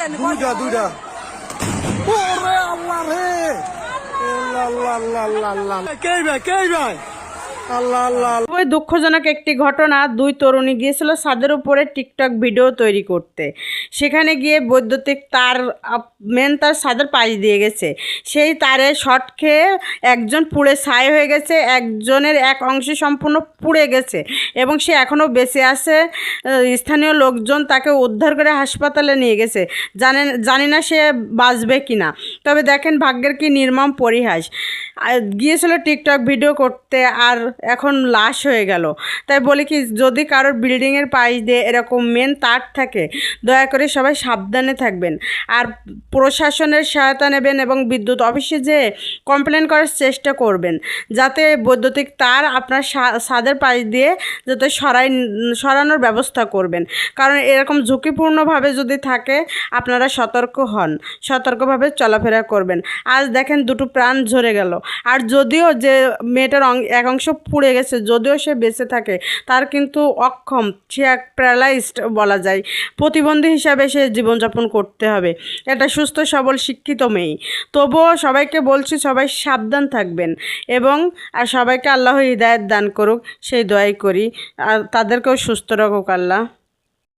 দুইটা দুইটা ওরে আল্লাহ রে। আল্লাহ। আল্লাহ আল্লাহ আল্লাহ কে ভাই কে ভাই খুবই দুঃখজনক একটি ঘটনা। দুই তরুণী গিয়েছিল ছাদের উপরে টিকটক ভিডিও তৈরি করতে। সেখানে গিয়ে বৈদ্যুতিক তার মেন তার ছাদের পাশ দিয়ে গেছে। সেই তারে শর্ট খেয়ে একজন পুড়ে ছাই হয়ে গেছে, একজনের এক অংশ সম্পূর্ণ পুড়ে গেছে এবং সে এখনও বেঁচে আছে। স্থানীয় লোকজন তাকে উদ্ধার করে হাসপাতালে নিয়ে গেছে। জানেন, জানি না সে বাঁচবে কি না তবে দেখেন ভাগ্যের কি নির্মম পরিহাস। গিয়েছিল টিকটক ভিডিও করতে আর এখন লাশ হয়ে গেল। তাই বলি কি, যদি কারোর বিল্ডিংয়ের পাশ দিয়ে এরকম মেন তার থাকে, দয়া করে সবাই সাবধানে থাকবেন। আর প্রশাসনের সহায়তা নেবেন এবং বিদ্যুৎ অফিসে যেয়ে কমপ্লেন করার চেষ্টা করবেন। যাতে বৈদ্যুতিক তার আপনার সা- ছাদের পাশ দিয়ে যাতে সরাই, সরানোর ব্যবস্থা করবেন। কারণ এরকম ঝুঁকিপূর্ণভাবে যদি থাকে, আপনারা সতর্ক হন। সতর্কভাবে চলাফেরা করবেন। আজ দেখেন দুটো প্রাণ ঝরে গেল। আর যদিও যে মেয়েটার এক অংশ পুড়ে গেছে, যদিও সে বেঁচে থাকে, তার কিন্তু অক্ষম, সে এক প্যারালাইজড বলা যায়। প্রতিবন্ধী হিসাবে সে জীবনযাপন করতে হবে। এটা সুস্থ, সবল, শিক্ষিত মেয়ে। তবুও সবাইকে বলছি, সবাই সাবধান থাকবেন এবং, আর সবাইকে আল্লাহ হৃদায়ত দান করুক, সেই দোয়াই করি। আর তাদেরকেও সুস্থ রাখুক আল্লাহ।